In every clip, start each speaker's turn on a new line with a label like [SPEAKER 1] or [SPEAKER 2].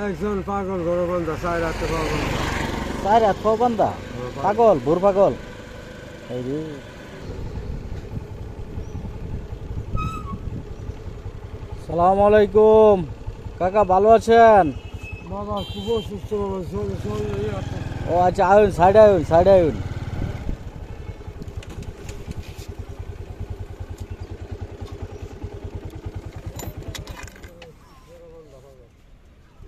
[SPEAKER 1] একজন পাগল বন্ধা চাই রাখতে পাগল।
[SPEAKER 2] চার হাত পাও বান্ধা পাগল ভোর পাগল? এই রে। সালাম আলাইকুম। কাকা ভালো আছেন?
[SPEAKER 1] বাবা খুব একটা
[SPEAKER 2] ও আচ্ছা আয়ুন সাইডে আয়ুন সাইডে আয়ুন কি হইছে কি হইছে
[SPEAKER 1] জ্বরটা বাবা একটু কমছে অঞ্চলে পয়সা সায়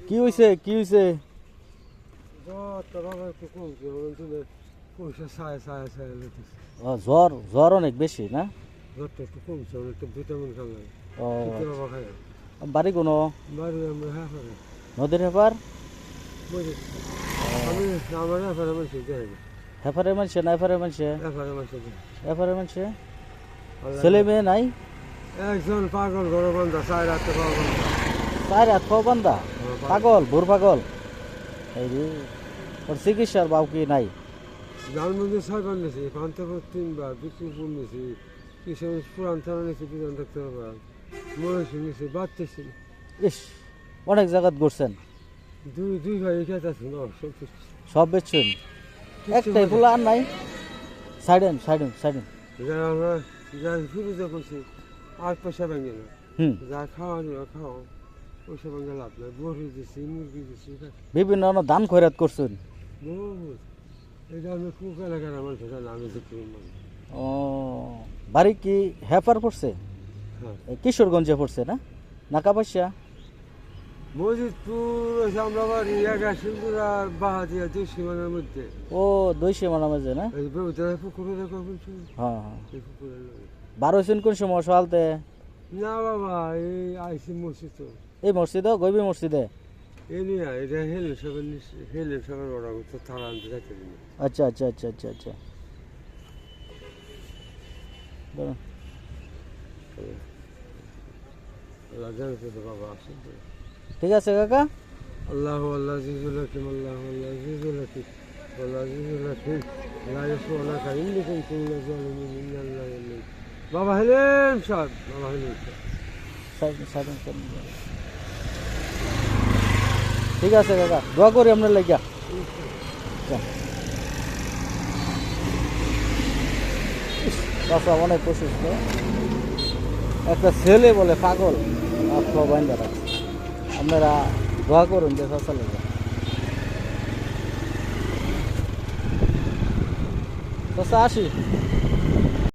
[SPEAKER 1] সায় সায় লেগেছে।
[SPEAKER 2] ও, জ্বর জ্বর অনেক বেশি না?
[SPEAKER 1] জ্বরটা একটু কমছে অনেকটা ভিটামিন খাবে খায়
[SPEAKER 2] বাড়ি কোনো?
[SPEAKER 1] বাড়ি
[SPEAKER 2] নদীর হেপার
[SPEAKER 1] আমি আমার এফারে মানুষ
[SPEAKER 2] হেফারে মানছে না হেফারে মানছে?
[SPEAKER 1] এফারে মানুষ
[SPEAKER 2] হেফারে মানছে? ছেলে মেয়ে নাই?
[SPEAKER 1] একজন পাগল ঘরে বন্ধা চাই রাখতে পাগল।
[SPEAKER 2] হাত পাও বান্ধা পাগল ভোর পাগল। এই রে ওর চিকিৎসার বাউ কি নাই?
[SPEAKER 1] জালমন্দির ছয়বার নিয়েছি পান্তাপুর তিনবার বিক্রিপুর নিয়েছি কিশোর পুরান থানা নিয়েছি বিধান ডাক্তার মহেশী নিয়েছি বাচ্চাছি
[SPEAKER 2] ইস অনেক জায়গাত ঘুরছেন।
[SPEAKER 1] দুই দুই ভাই খেতে আছে না সব কিছু
[SPEAKER 2] বেচছেন? একটাই ফুলা আর নাই? সাইডেন সাইডেন সাইডেন
[SPEAKER 1] যা আমরা যা ফিরে করছি আর পয়সা ভেঙে না।
[SPEAKER 2] হুম।
[SPEAKER 1] যা খাওয়া নিও খাও পয়সা লাভ নাই বড়ি দিছি মুরগি দিছি
[SPEAKER 2] বিভিন্ন দান খয়রাত করছেন?
[SPEAKER 1] এটা আমি খুব এলাকার আমার ভেজা না দেখি
[SPEAKER 2] ও বাড়ি কি হেফার পড়ছে?
[SPEAKER 1] হ্যাঁ।
[SPEAKER 2] কিশোরগঞ্জে পড়ছে না? নাকা পয়সা
[SPEAKER 1] আমরা বাড়ি একা সিন্দুর বাহাদিয়া দুই সীমানার মধ্যে।
[SPEAKER 2] ও দুই না?
[SPEAKER 1] পুকুরে
[SPEAKER 2] হ্যাঁ হ্যাঁ। বার কোন সময় সকালতে
[SPEAKER 1] না বাবা এই আইসি মসজিদ
[SPEAKER 2] এই মসজিদে গইবি মসজিদে? আচ্ছা আচ্ছা আচ্ছা আচ্ছা আচ্ছা। ঠিক আছে কাকা?
[SPEAKER 1] আল্লাহ আল্লাহ জিজুল আল্লাহ আল্লাহ জিজুল আল্লাহ জিজুল হাকিম আল্লাহ ইসু আল্লাহ কুল্লা জালিমিন ইন্না আল্লাহ বাবা হেলেম সাহেব বাবা
[SPEAKER 2] হেলেম সাহেব সাহেব ঠিক আছে কাকা দোয়া করি আপনার লাগিয়া। চাষা অনেক অসুস্থ একটা ছেলে বলে পাগল আত্মা আপনারা দোয়া করুন যে চাষা আসি।